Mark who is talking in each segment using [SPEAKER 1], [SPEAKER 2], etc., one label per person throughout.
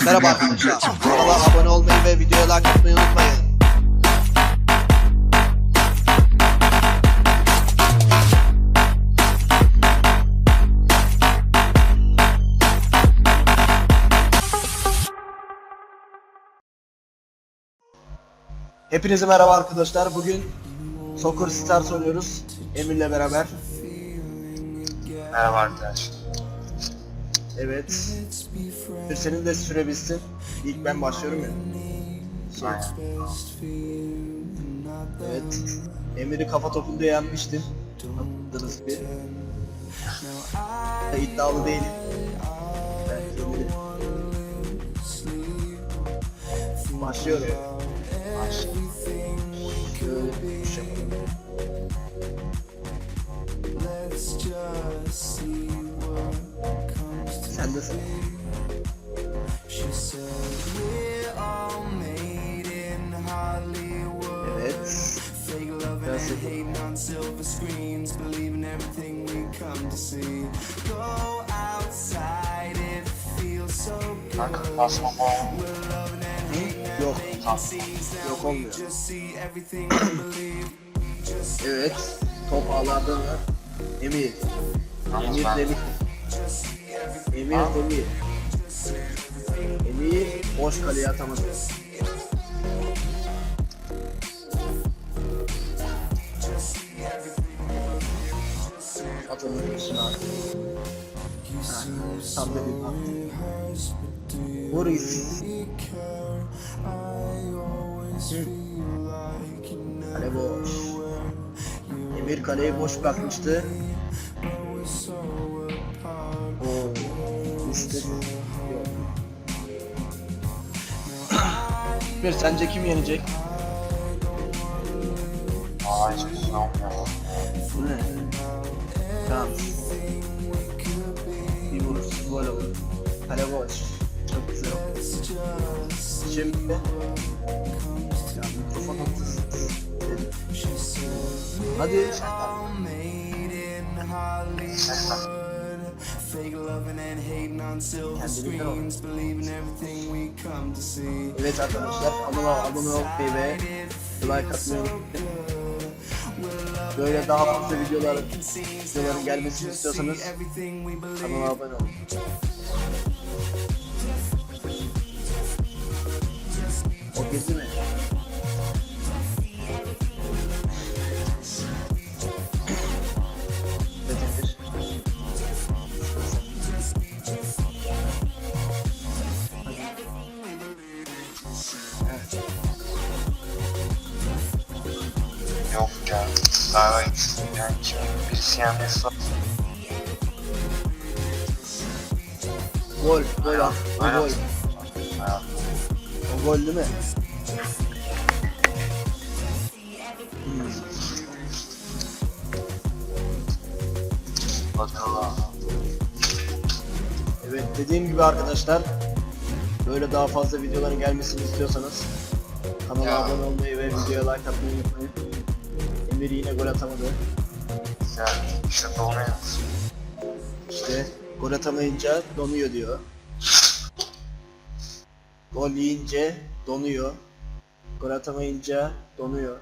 [SPEAKER 1] Merhaba arkadaşlar. Kanala abone olmayı ve videoya like atmayı unutmayın. Hepinize merhaba arkadaşlar. Bugün Soccer Stars oynuyoruz. Emir'le beraber.
[SPEAKER 2] Merhaba arkadaşlar.
[SPEAKER 1] Evet. Bir senin de süre bitsin. İlk ben başlıyorum ya. Şey, Evet. Emir'i kafa topunda yenmiştim. Anladınız bir. İddialı değilim. Ben Emir'i. Başlıyorum. Şöyle bir şey yapalım. Sen de sen. Evet.
[SPEAKER 2] Kanka basma bu.
[SPEAKER 1] Yok. Yok olmuyor. evet. Top ağlarda var. Emir. Emir Demir. Emir Demir. Emir boş kaleye atamadı. Atamamışsın abi. Ha, Tam dedim attı. Boris. Kale boş. Emir kaleyi boş bırakmıştı. Bir sence kim yenecek?
[SPEAKER 2] Aa hiç güzel olmuyor.
[SPEAKER 1] Bu ne? Tamam. Bir vuruş, gol olur. Kale boş. Çok güzel. Şimdi... Ya mikrofon haklısın. Hadi. Kendini Evet arkadaşlar abone, abone olmayı ve like atmayı unutmayın. Böyle daha fazla videolar, videoların gelmesini istiyorsanız kanala abone olun.
[SPEAKER 2] Yok ya. Galiba yani kim birisi yenmesi.
[SPEAKER 1] Gol, gol o
[SPEAKER 2] Aynen.
[SPEAKER 1] gol. O gol değil mi? Hmm. Evet dediğim gibi arkadaşlar böyle daha fazla videoların gelmesini istiyorsanız kanala abone olmayı ve videoya like atmayı unutmayın. Emir yine gol atamadı.
[SPEAKER 2] Güzel. İşte donuyor.
[SPEAKER 1] İşte gol atamayınca donuyor diyor. Gol yiyince donuyor. Gol atamayınca donuyor.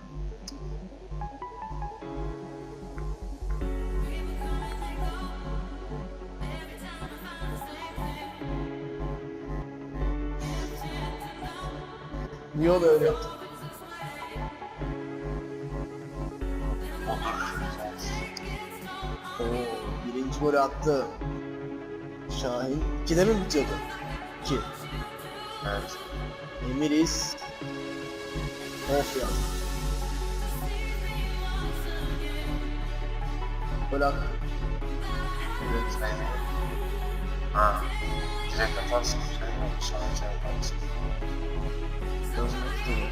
[SPEAKER 1] Niye öyle yaptın? Oo, birinci golü attı. Şahin. 2'de mi bitiyordu? 2.
[SPEAKER 2] Evet.
[SPEAKER 1] Emiris. Of ya. Bırak.
[SPEAKER 2] Evet. Ben... Ha. Direkt atarsın. Şey
[SPEAKER 1] gibi.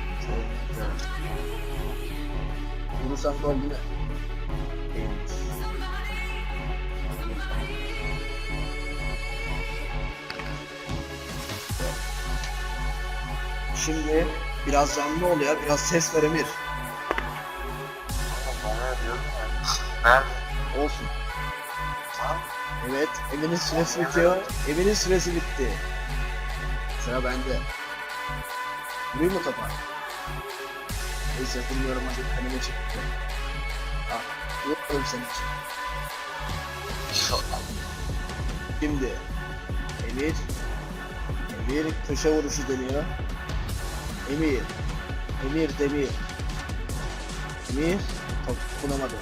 [SPEAKER 1] Evet. Vurursan gol değil mi? Değilmiş. Şimdi biraz canlı oluyor, biraz ses ver Emir.
[SPEAKER 2] Ya. Nerede?
[SPEAKER 1] Olsun. Evet, Emir'in süresi bitiyor. Emir'in süresi bitti. Sıra bende. Vurayım mı topa? Neyse vurmuyorum hadi kaleme çıktı. Ah, vururum senin için. Şimdi Emir Emir köşe vuruşu deniyor. Emir Emir Demir Emir top bulamadı.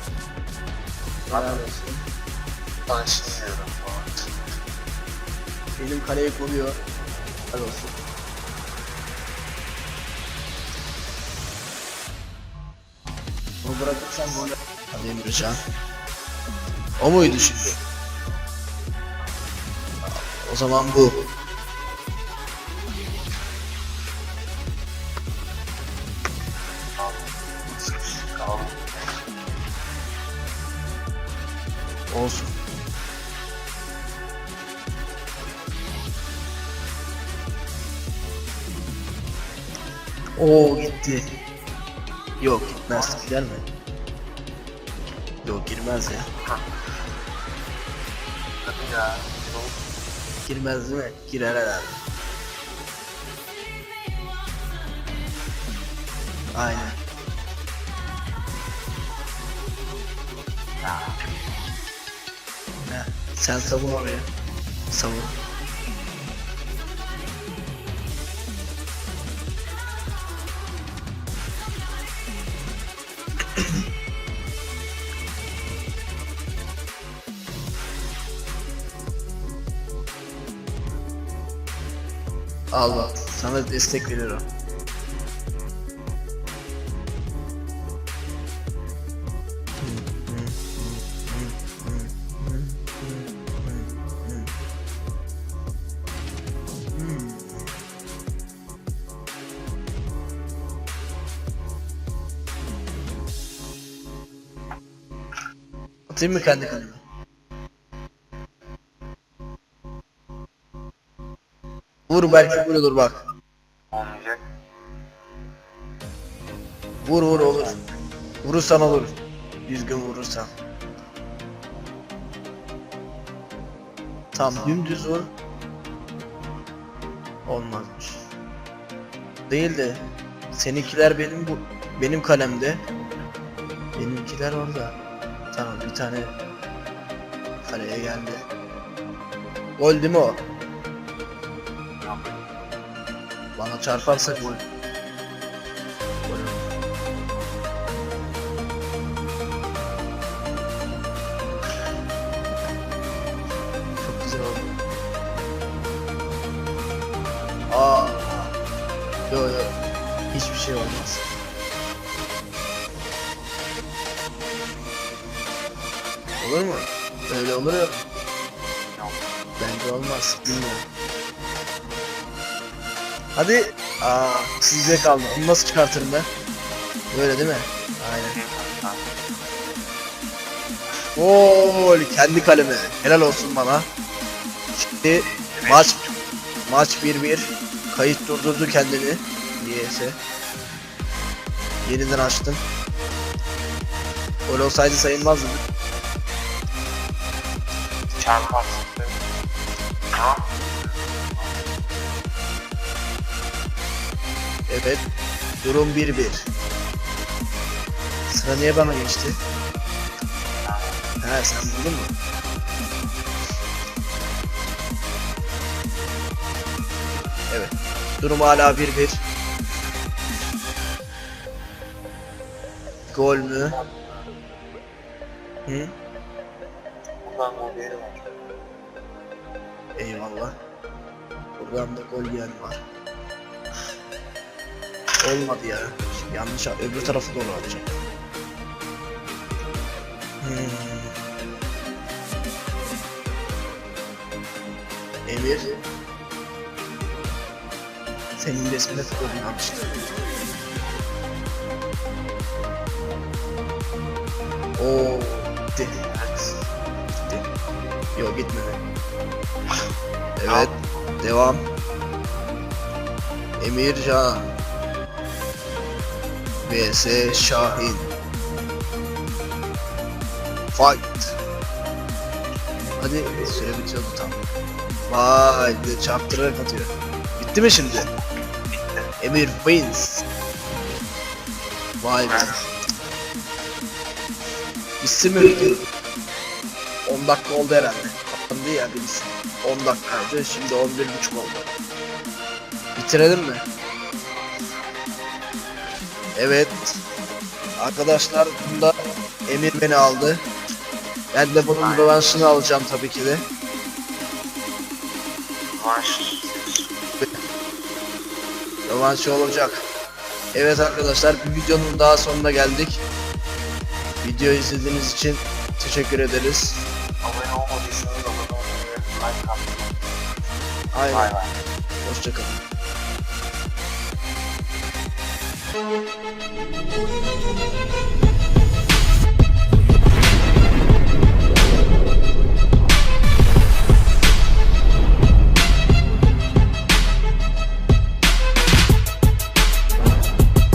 [SPEAKER 1] Helal olsun.
[SPEAKER 2] Ben falan.
[SPEAKER 1] Benim kaleyi koruyor. Helal olsun. Bunu bırakırsan gol Hadi Emrecan. O muydu şimdi? O zaman bu. Olsun. Oo gitti. Yok gitmez. Gider mi? Yok girmez ya.
[SPEAKER 2] Ya.
[SPEAKER 1] Girmez mi? Girer herhalde. Aynen. Heh, sen savun oraya. Savun. Al bak. Sana destek veriyorum. Atayım mı kendi kalemi? Vur belki vuruyor bak.
[SPEAKER 2] Olmayacak.
[SPEAKER 1] Vur vur olur. Vurursan olur. Düzgün vurursan. Tam dümdüz vur. Olmazmış. Değil de seninkiler benim bu benim kalemde. Benimkiler orada. Tamam bir tane kaleye geldi. Gol değil mi o? Bana çarparsa gol. Çok güzel oldu. Aa. Yo yo. Hiçbir şey olmaz. Olur mu? Öyle olur ya. Bence olmaz. Bilmiyorum. Hadi. Aa, size kaldı. Bunu nasıl çıkartırım ben? Böyle değil mi? Aynen. Gol kendi kaleme. Helal olsun bana. Şimdi maç maç 1-1. Kayıt durdurdu kendini. Niyeyse. Yeniden açtım. Gol olsaydı sayılmazdı.
[SPEAKER 2] Çarpmaz. Tamam.
[SPEAKER 1] Evet. Durum 1-1. Sıra niye bana geçti? Ha sen buldun mu? Evet. Durum hala 1-1. Gol mü? Hı?
[SPEAKER 2] Buradan gol yeri var.
[SPEAKER 1] Eyvallah. Buradan da gol yiyen var. Olmadı ya. Yanlış öbür tarafı doğru atacak. Hmm. Emir. Senin resmine tıkladım yanlışlıkla. Oo, gitti. Yok gitmedi. Evet, devam. Emircan. vs Şahin. Fight. Hadi süre bitiyordu tam. Vay bir de çarptırarak atıyor. Bitti mi şimdi? Emir wins. Vay be. Bitsin mi? 10 dakika oldu herhalde. Kapandı ya birisi. 10 dakikaydı şimdi 11.30 oldu. Bitirelim mi? Evet. Arkadaşlar bunda Emir beni aldı. Ben de bunun
[SPEAKER 2] Aynen.
[SPEAKER 1] rövanşını alacağım tabii ki de.
[SPEAKER 2] Rövanş.
[SPEAKER 1] Rövanşı olacak. Evet arkadaşlar bir videonun daha sonuna geldik. Videoyu izlediğiniz için teşekkür ederiz. Aynen.
[SPEAKER 2] Bay bay.
[SPEAKER 1] Hoşçakalın.